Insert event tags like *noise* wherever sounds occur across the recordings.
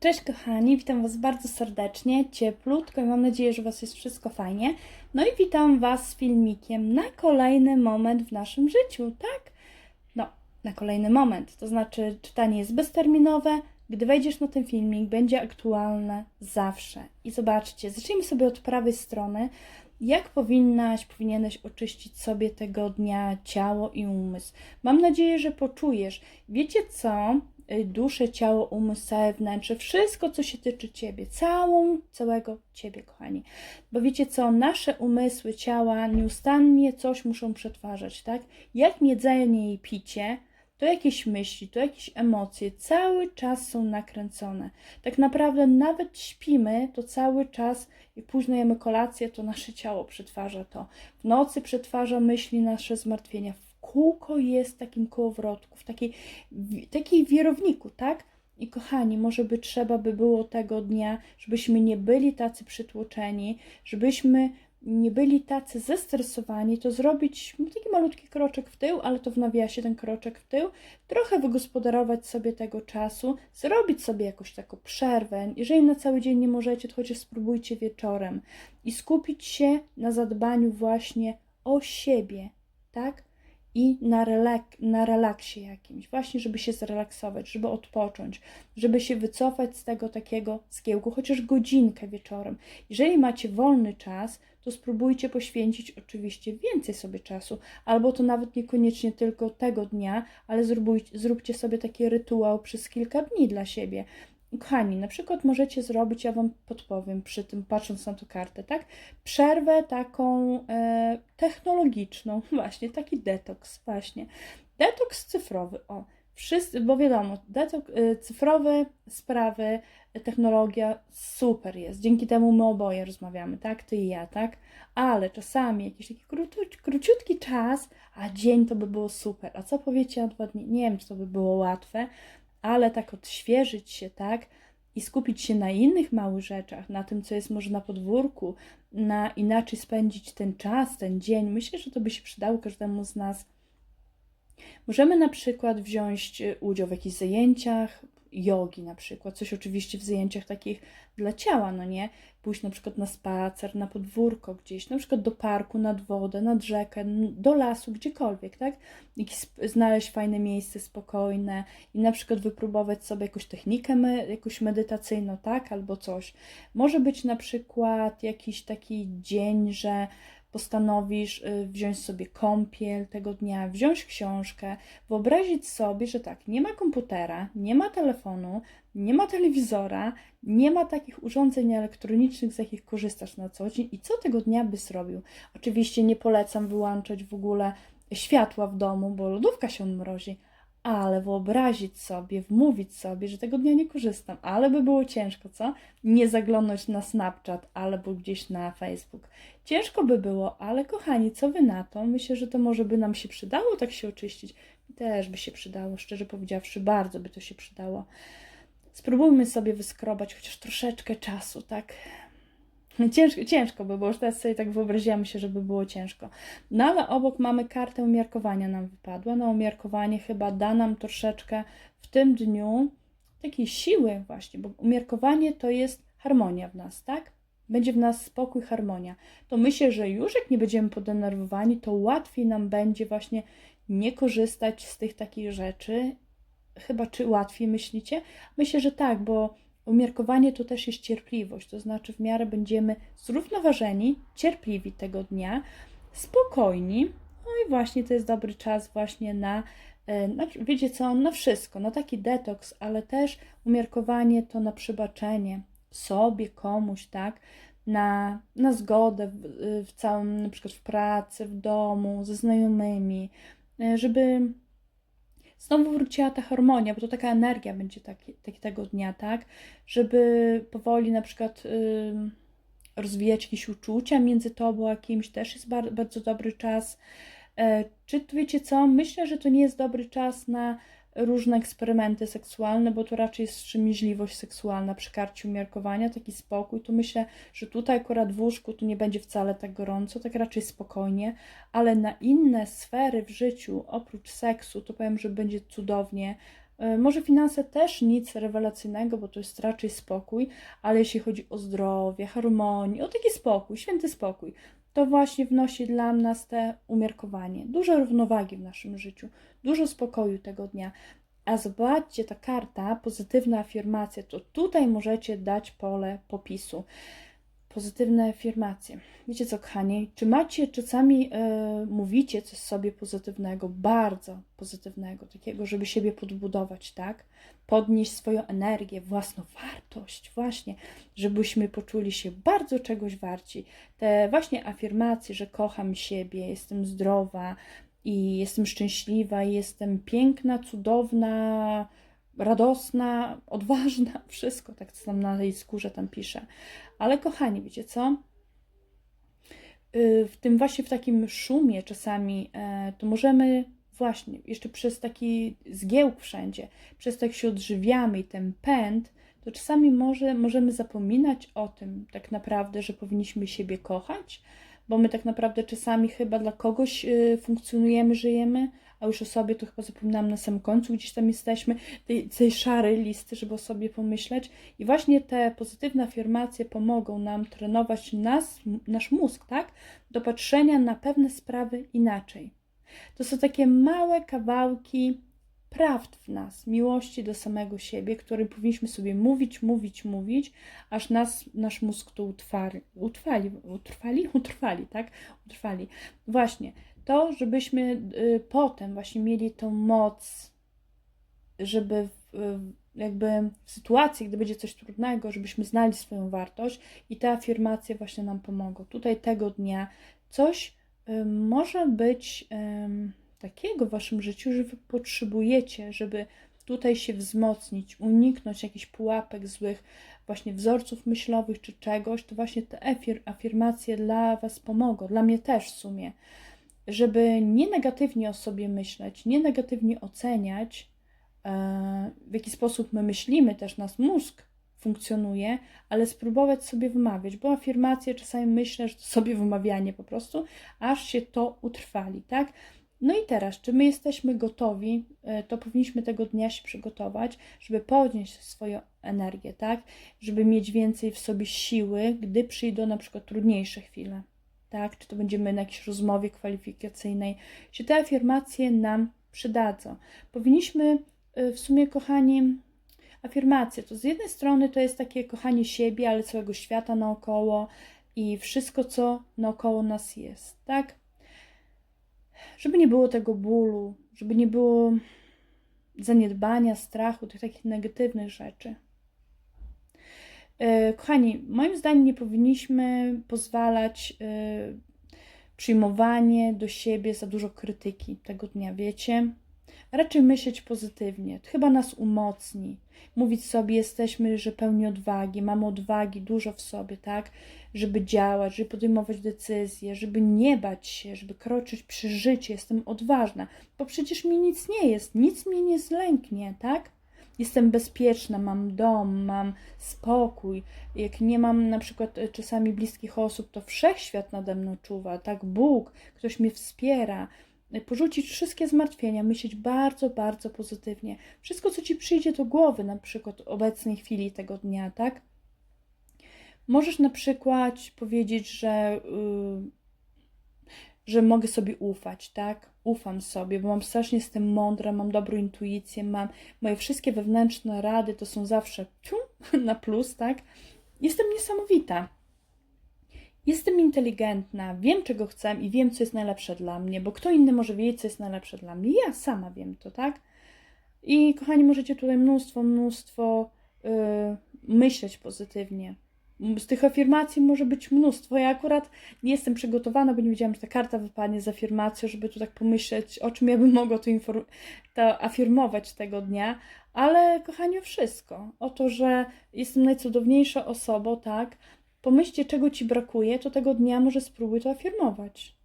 Cześć kochani, witam Was bardzo serdecznie, cieplutko i mam nadzieję, że Was jest wszystko fajnie. No i witam Was z filmikiem na kolejny moment w naszym życiu, tak? No, na kolejny moment, to znaczy czytanie jest bezterminowe, gdy wejdziesz na ten filmik, będzie aktualne zawsze. I zobaczcie, zacznijmy sobie od prawej strony. Jak powinnaś, powinieneś oczyścić sobie tego dnia ciało i umysł? Mam nadzieję, że poczujesz. Wiecie co? Y, Duszę, ciało, umysł, całe wnętrze, wszystko, co się tyczy Ciebie, całą, całego Ciebie, kochani. Bo wiecie co? Nasze umysły, ciała nieustannie coś muszą przetwarzać, tak? Jak jedzenie i picie, to jakieś myśli, to jakieś emocje cały czas są nakręcone. Tak naprawdę nawet śpimy, to cały czas, jak późno jemy kolację, to nasze ciało przetwarza to. W nocy przetwarza myśli, nasze zmartwienia. Kółko jest takim kołowrotku, w takiej, w takiej wirowniku, tak? I kochani, może by trzeba by było tego dnia, żebyśmy nie byli tacy przytłoczeni, żebyśmy nie byli tacy zestresowani, to zrobić taki malutki kroczek w tył, ale to w nawiasie ten kroczek w tył, trochę wygospodarować sobie tego czasu, zrobić sobie jakąś taką przerwę. Jeżeli na cały dzień nie możecie, to chociaż spróbujcie wieczorem i skupić się na zadbaniu właśnie o siebie, tak? I na, relak- na relaksie jakimś, właśnie żeby się zrelaksować, żeby odpocząć, żeby się wycofać z tego takiego zgiełku, chociaż godzinkę wieczorem. Jeżeli macie wolny czas, to spróbujcie poświęcić oczywiście więcej sobie czasu, albo to nawet niekoniecznie tylko tego dnia, ale zróbujcie, zróbcie sobie taki rytuał przez kilka dni dla siebie. Kochani, na przykład możecie zrobić, ja Wam podpowiem przy tym, patrząc na tę kartę, tak? Przerwę taką e, technologiczną, *laughs* właśnie, taki detoks, właśnie. Detoks cyfrowy, o. Wszyscy, bo wiadomo, detok, e, cyfrowe sprawy, e, technologia super jest. Dzięki temu my oboje rozmawiamy, tak? Ty i ja, tak? Ale czasami jakiś taki króciutki czas, a dzień to by było super. A co powiecie na dwa dni? Nie wiem, czy to by było łatwe, ale tak odświeżyć się, tak? I skupić się na innych małych rzeczach, na tym, co jest może na podwórku, na inaczej spędzić ten czas, ten dzień. Myślę, że to by się przydało każdemu z nas. Możemy na przykład wziąć y, udział w jakichś zajęciach, jogi na przykład, coś oczywiście w zajęciach takich dla ciała, no nie? Pójść na przykład na spacer, na podwórko gdzieś, na przykład do parku, nad wodę, nad rzekę, do lasu, gdziekolwiek, tak? Jakiś, znaleźć fajne miejsce spokojne i na przykład wypróbować sobie jakąś technikę me, jakąś medytacyjną, tak? Albo coś. Może być na przykład jakiś taki dzień, że postanowisz y, wziąć sobie kąpiel tego dnia, wziąć książkę, wyobrazić sobie, że tak, nie ma komputera, nie ma telefonu, nie ma telewizora, nie ma takich urządzeń elektronicznych, z jakich korzystasz na co dzień i co tego dnia byś zrobił. Oczywiście nie polecam wyłączać w ogóle światła w domu, bo lodówka się mrozi, ale wyobrazić sobie, wmówić sobie, że tego dnia nie korzystam, ale by było ciężko, co? Nie zaglądać na Snapchat albo gdzieś na Facebook. Ciężko by było, ale kochani, co wy na to? Myślę, że to może by nam się przydało tak się oczyścić. Też by się przydało, szczerze powiedziawszy, bardzo by to się przydało. Spróbujmy sobie wyskrobać chociaż troszeczkę czasu, tak? Ciężko, ciężko by było, już teraz sobie tak wyobraziłam się, żeby było ciężko. No ale obok mamy kartę umiarkowania nam wypadła. No umiarkowanie chyba da nam troszeczkę w tym dniu takiej siły właśnie, bo umiarkowanie to jest harmonia w nas, tak? Będzie w nas spokój, harmonia. To myślę, że już jak nie będziemy podenerwowani, to łatwiej nam będzie właśnie nie korzystać z tych takich rzeczy. Chyba czy łatwiej myślicie? Myślę, że tak, bo umiarkowanie to też jest cierpliwość, to znaczy w miarę będziemy zrównoważeni, cierpliwi tego dnia, spokojni. No i właśnie to jest dobry czas właśnie na, e, na wiecie co, na wszystko, na taki detoks, ale też umiarkowanie to na przebaczenie sobie, komuś, tak? Na, na zgodę w, w całym, na przykład w pracy, w domu, ze znajomymi, e, żeby znowu wróciła ta harmonia, bo to taka energia będzie taki, taki tego dnia, tak? Żeby powoli na przykład ym, rozwijać jakieś uczucia między tobą a kimś, też jest bar- bardzo dobry czas. E, czy wiecie co? Myślę, że to nie jest dobry czas na różne eksperymenty seksualne, bo to raczej jest wstrzemięźliwość seksualna przy karcie umiarkowania, taki spokój. Tu myślę, że tutaj akurat w łóżku tu nie będzie wcale tak gorąco, tak raczej spokojnie, ale na inne sfery w życiu, oprócz seksu, to powiem, że będzie cudownie. E, Może finanse też nic rewelacyjnego, bo to jest raczej spokój, ale jeśli chodzi o zdrowie, harmonię, o taki spokój, święty spokój, to właśnie wnosi dla nas te umiarkowanie, dużo równowagi w naszym życiu, dużo spokoju tego dnia. A zobaczcie, ta karta, pozytywna afirmacja, to tutaj możecie dać pole popisu. Pozytywne afirmacje. Wiecie co, kochani? Czy macie czasami e, mówicie coś sobie pozytywnego, bardzo pozytywnego, takiego, żeby siebie podbudować, tak? Podnieść swoją energię, własną wartość, właśnie, żebyśmy poczuli się bardzo czegoś warci. Te właśnie afirmacje, że kocham siebie, jestem zdrowa i jestem szczęśliwa, i jestem piękna, cudowna, radosna, odważna, *laughs* wszystko tak co tam na tej skórze tam pisze. Ale kochani, wiecie co? Y, W tym właśnie w takim szumie czasami e, to możemy właśnie jeszcze przez taki zgiełk wszędzie, przez to jak się odżywiamy i ten pęd, to czasami może, możemy zapominać o tym tak naprawdę, że powinniśmy siebie kochać, bo my tak naprawdę czasami chyba dla kogoś y, funkcjonujemy, żyjemy, a już o sobie to chyba zapominam na samym końcu, gdzieś tam jesteśmy, tej, tej szarej listy, żeby o sobie pomyśleć. I właśnie te pozytywne afirmacje pomogą nam trenować nas, nasz mózg, tak? Do patrzenia na pewne sprawy inaczej. To są takie małe kawałki prawd w nas, miłości do samego siebie, które powinniśmy sobie mówić, mówić, mówić, aż nas, nasz mózg to utrwali, utrwali, utrwali, *laughs* utrwali, tak? Utrwali. Właśnie, to, żebyśmy y, potem właśnie mieli tą moc, żeby y, jakby w sytuacji, gdy będzie coś trudnego, żebyśmy znali swoją wartość i te afirmacje właśnie nam pomogą. Tutaj tego dnia coś y, może być ym, takiego w waszym życiu, że wy potrzebujecie, żeby tutaj się wzmocnić, uniknąć jakichś pułapek złych, właśnie wzorców myślowych czy czegoś, to właśnie te afir- afirmacje dla was pomogą, dla mnie też w sumie, żeby nie negatywnie o sobie myśleć, nie negatywnie oceniać, e, w jaki sposób my myślimy, też nasz mózg funkcjonuje, ale spróbować sobie wymawiać, bo afirmacje czasami myślę, że to *laughs* sobie wymawianie po prostu, aż się to utrwali, tak? No i teraz, czy my jesteśmy gotowi, e, to powinniśmy tego dnia się przygotować, żeby podnieść swoją energię, tak? Żeby mieć więcej w sobie siły, gdy przyjdą na przykład trudniejsze chwile, tak? Czy to będziemy na jakiejś rozmowie kwalifikacyjnej, czy te afirmacje nam przydadzą. Powinniśmy e, w sumie, kochani, afirmacje, to z jednej strony to jest takie kochanie siebie, ale całego świata naokoło i wszystko, co naokoło nas jest, tak? Żeby nie było tego bólu, żeby nie było zaniedbania, strachu, tych takich negatywnych rzeczy. E, Kochani, moim zdaniem nie powinniśmy pozwalać e, przyjmowanie do siebie za dużo krytyki tego dnia, wiecie? Raczej myśleć pozytywnie, to chyba nas umocni. Mówić sobie, jesteśmy, że pełni odwagi, mamy odwagi dużo w sobie, tak? Żeby działać, żeby podejmować decyzje, żeby nie bać się, żeby kroczyć przy życie. Jestem odważna, bo przecież mi nic nie jest, nic mnie nie zlęknie, tak? Jestem bezpieczna, mam dom, mam spokój. Jak nie mam na przykład e, czasami bliskich osób, to wszechświat nade mną czuwa, tak? Bóg, ktoś mnie wspiera. Porzucić wszystkie zmartwienia, myśleć bardzo, bardzo pozytywnie. Wszystko, co ci przyjdzie do głowy, na przykład obecnej chwili tego dnia, tak? Możesz na przykład powiedzieć, że, yy, że mogę sobie ufać, tak? Ufam sobie, bo mam strasznie jestem mądra, mam dobrą intuicję, mam moje wszystkie wewnętrzne rady to są zawsze ciu, *laughs* na plus, tak? Jestem niesamowita. Jestem inteligentna, wiem czego chcę i wiem, co jest najlepsze dla mnie, bo kto inny może wiedzieć, co jest najlepsze dla mnie? Ja sama wiem to, tak? I kochani, możecie tutaj mnóstwo, mnóstwo yy, myśleć pozytywnie. Z tych afirmacji może być mnóstwo. Ja akurat nie jestem przygotowana, bo nie wiedziałam, że ta karta wypadnie z afirmacją, żeby tu tak pomyśleć, o czym ja bym mogła to, to afirmować tego dnia. Ale kochani, o wszystko. O to, że jestem najcudowniejszą osobą, tak? Pomyślcie, czego ci brakuje, to tego dnia może spróbuj to afirmować.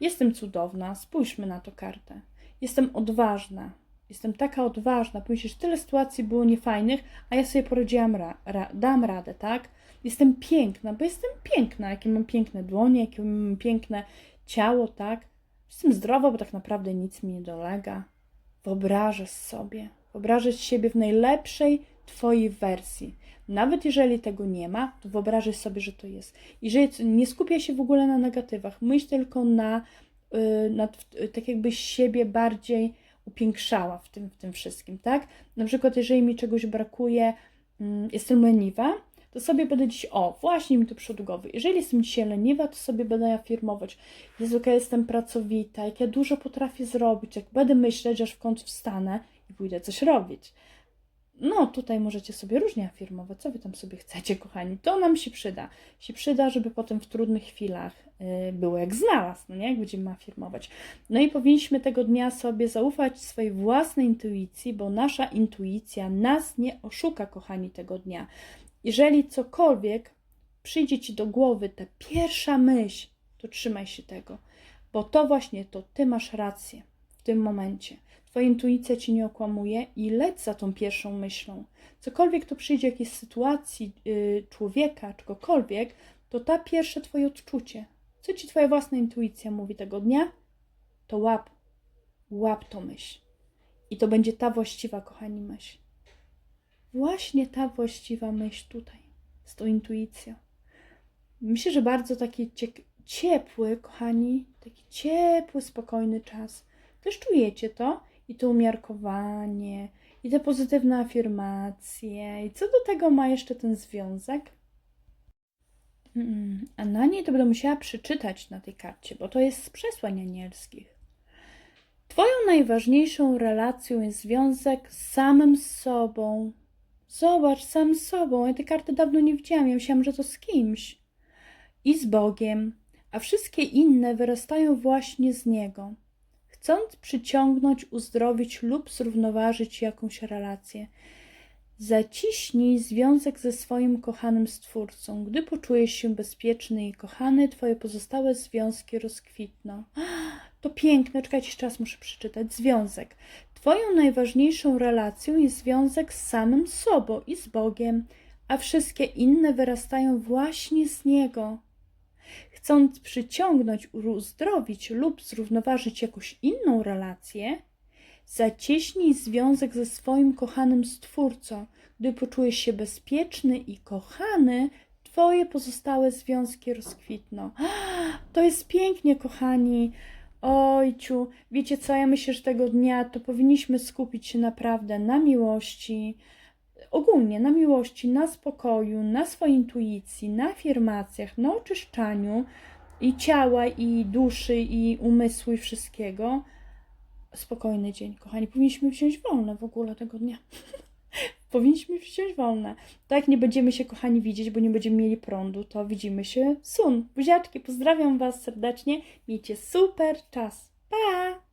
Jestem cudowna, spójrzmy na to kartę. Jestem odważna. Jestem taka odważna. Pomyślisz, tyle sytuacji było niefajnych, a ja sobie poradziłam, ra, ra, dam radę, tak? Jestem piękna, bo jestem piękna. Jakie mam piękne dłonie, jakie mam piękne ciało, tak? Jestem zdrowa, bo tak naprawdę nic mi nie dolega. Wyobrażasz sobie, Wyobrażać siebie w najlepszej Twojej wersji. Nawet jeżeli tego nie ma, to wyobrażaj sobie, że to jest. I że nie skupia się w ogóle na negatywach, myśl tylko na, y, na t- tak jakbyś siebie bardziej upiększała w tym, w tym wszystkim, tak? Na przykład, jeżeli mi czegoś brakuje, mm, jestem leniwa, to sobie będę dziś, o, właśnie mi to przód głowy. Jeżeli jestem dzisiaj leniwa, to sobie będę afirmować, Jezu, jak ja jestem pracowita, jak ja dużo potrafię zrobić, jak będę myśleć, aż w końcu wstanę i pójdę coś robić. No, tutaj możecie sobie różnie afirmować, co wy tam sobie chcecie, kochani. To nam się przyda. Się przyda, żeby potem w trudnych chwilach y, było jak znalazł, no nie? Jak będziemy afirmować. No i powinniśmy tego dnia sobie zaufać swojej własnej intuicji, bo nasza intuicja nas nie oszuka, kochani, tego dnia. Jeżeli cokolwiek przyjdzie ci do głowy, ta pierwsza myśl, to trzymaj się tego, bo to właśnie to ty masz rację w tym momencie. Twoja intuicja ci nie okłamuje i leć za tą pierwszą myślą. Cokolwiek to przyjdzie, jakiejś sytuacji, yy, człowieka, czegokolwiek, to ta pierwsze twoje odczucie, co ci twoja własna intuicja mówi tego dnia, to łap, łap tą myśl. I to będzie ta właściwa, kochani, myśl. Właśnie ta właściwa myśl tutaj, z tą intuicją. Myślę, że bardzo taki ciepły, kochani, taki ciepły, spokojny czas. Też czujecie to? I to umiarkowanie, i te pozytywne afirmacje. I co do tego ma jeszcze ten związek? Mm, A na niej to będę musiała przeczytać na tej karcie, bo to jest z przesłań anielskich. Twoją najważniejszą relacją jest związek z samym sobą. Zobacz, sam z sobą. Ja tej karty dawno nie widziałam. Ja myślałam, że to z kimś. I z Bogiem. A wszystkie inne wyrastają właśnie z Niego. Chcąc przyciągnąć, uzdrowić lub zrównoważyć jakąś relację, zaciśnij związek ze swoim kochanym Stwórcą. Gdy poczujesz się bezpieczny i kochany, Twoje pozostałe związki rozkwitną. *gasps* To piękne, czekajcie, raz muszę przeczytać. Związek. Twoją najważniejszą relacją jest związek z samym sobą i z Bogiem, a wszystkie inne wyrastają właśnie z Niego. Chcąc przyciągnąć, uzdrowić lub zrównoważyć jakąś inną relację, zacieśnij związek ze swoim kochanym Stwórcą. Gdy poczujesz się bezpieczny i kochany, Twoje pozostałe związki rozkwitną. *gasps* To jest pięknie, kochani. Ojciu, wiecie co, ja myślę, że tego dnia to powinniśmy skupić się naprawdę na miłości, ogólnie na miłości, na spokoju, na swojej intuicji, na afirmacjach, na oczyszczaniu i ciała, i duszy, i umysłu, i wszystkiego. Spokojny dzień, kochani. Powinniśmy wziąć wolne w ogóle tego dnia. *laughs* Powinniśmy wziąć wolne. Tak, nie będziemy się, kochani, widzieć, bo nie będziemy mieli prądu, to widzimy się sun. Buziaczki, pozdrawiam Was serdecznie. Miejcie super czas. Pa!